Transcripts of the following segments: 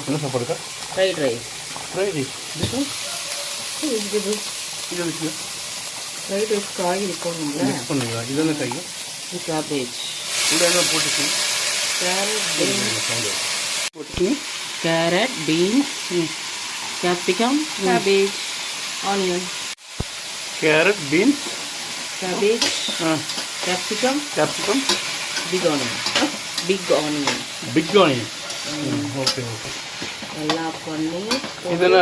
என்ன சாப்பாடுக்கா fried rice fried rice vegetable இது இருக்கு ஃப்ரைட் ரைஸ் காய்கறி போடணும்ல மிக்ஸ் பண்ணுங்க இது என்ன காய்? இது கேபேஜ் கூட என்ன போட்டுச்சு? கேரட் பீன்ஸ் போட்டுச்சு? Carrot beans capsicum cabbage onion carrot beans cabbage capsicum capsicum big onion big onion big onion okay okay. எல்லாம் பண்ணி இது என்ன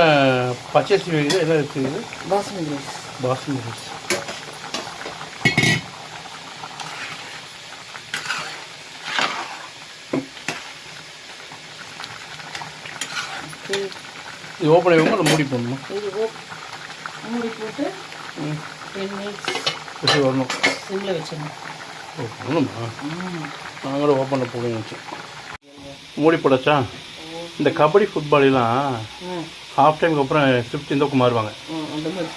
பச்சரிசி வேகுது எல்லாம் இருக்குது பாஸ்மதி ரைஸ். பாஸ்மதி ரைஸ். இது ஓப்பன் ஆகுமா இல்லை மூடி போடணுமா. இது ஓ- மூடி போட்டு ம். டென் மினிட்ஸ் வரணும். சிம்மில் வச்சிடணும். ஓ போகணுமா ம் நாங்களும் ஓப்பனில் போடுங்க வச்சு மூடி போடச்சா இந்த கபடி ஃபுட்பாலெலாம் ஹாஃப் டைமுக்கு அப்புறம் ஷிஃப்ட் இந்த பக்கம் மாறுவாங்க.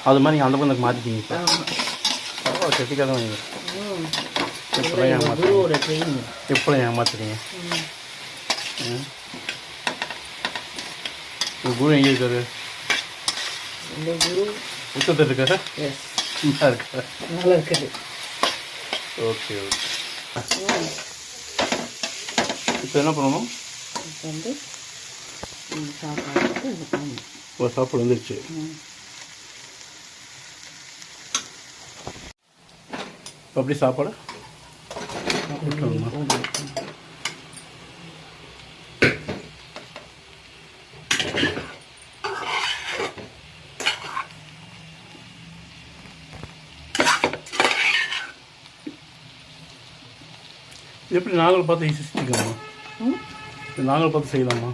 அது மாதிரி நீங்கள் அந்த பக்கம் மாற்றிக்கிங்க ஆமாம் ஓ செட்டிக்காக தான் நீங்கள் ம் எப்போலாம் எங்கள் ஏமாத்துறீங்க? எப்போலாம் ஏமாத்துறீங்க குரு எங்கே இருக்காரு? உத்தத்தில் இருக்காரு? நல்லா இருக்கா நல்லா இருக்குது ஓகே ஓகே. இப்போ என்ன பண்ணணும்? இப்போ வந்து ம், சாப்பாடு இது பண்ணணும். ஒரு சாப்பாடு வந்துருச்சு. அப்படி சாப்பாடு? எப்படி நாங்கள் பார்த்து ஈஸி ம் இது நாங்கள் பார்த்து செய்யலாமா?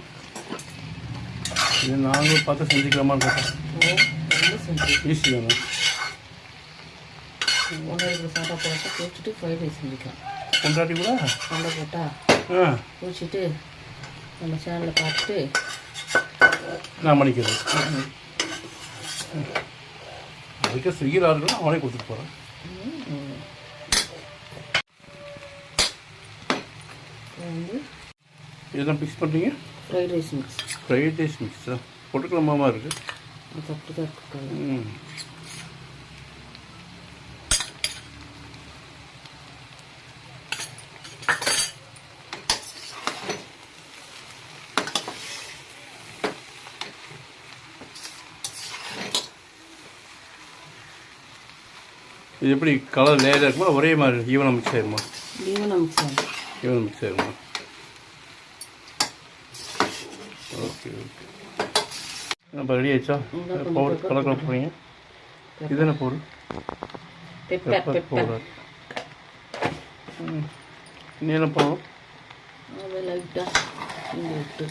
இது நாங்களும் பார்த்து செஞ்சுக்கலாமான்னு கேட்டேன். ஓ ஈஸி தானே? சாப்பாடு போட்டு குளிச்சுட்டு ஃப்ரைட் ரைஸ் செஞ்சுக்கலாம் கொண்டாட்டி கூட? சண்டை போட்டால் ஆ. குளிச்சுட்டு நம்ம சேனலில் பார்த்துட்டு நான் மணிக்கிறது ம், அதுக்கு ஸ்விக்கியில் இருக்கணும் அவனே கொடுத்துட்டு போகிறேன் வந்து இதெல்லாம் மிக்ஸ் பண்ணுறீங்க fried rice mix fried rice மிக்ஸா பொட்டுக்கிழமாமா இருக்குது அது அப்படி தான் இருக்கு ம். இது எப்படி கலர் லேயராக இருக்குமா? ஒரே மாதிரி ஈவனாக மிக்ஸ் ஆயிருமா? ஈவனாக மிக்ஸ் ஆகும். ஈவனாக மிக்ஸ் ஆயிருமா? ஓகே ஓகே அப்போ ரெடி ஆயிடுச்சா? பவுடர் கலர் போகிறீங்க இது என்ன பொருள் பெப்பர் பவுடர் ம். இன்னும் என்ன பண்ணணும்? அதை லைட்டாக இங்கே விட்டு.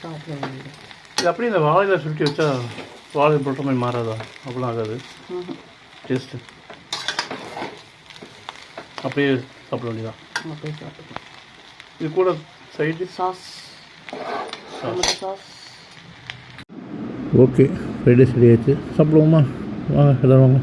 சாப்பிட வேண்டியது. இது அப்படியே இந்த வாழையில சுருட்டி வச்சா வாழை போட்ட மாதிரி மாறாதா? அப்படிலாம் ஆகாது. டேஸ்ட்டு அப்படியே சாப்பிட வேண்டியதான் இது கூட side sauce tomato sauce okay fried rice ready ஆயிடுச்சு சாப்பிடுவோமா வாங்க எல்லோரும் வாங்க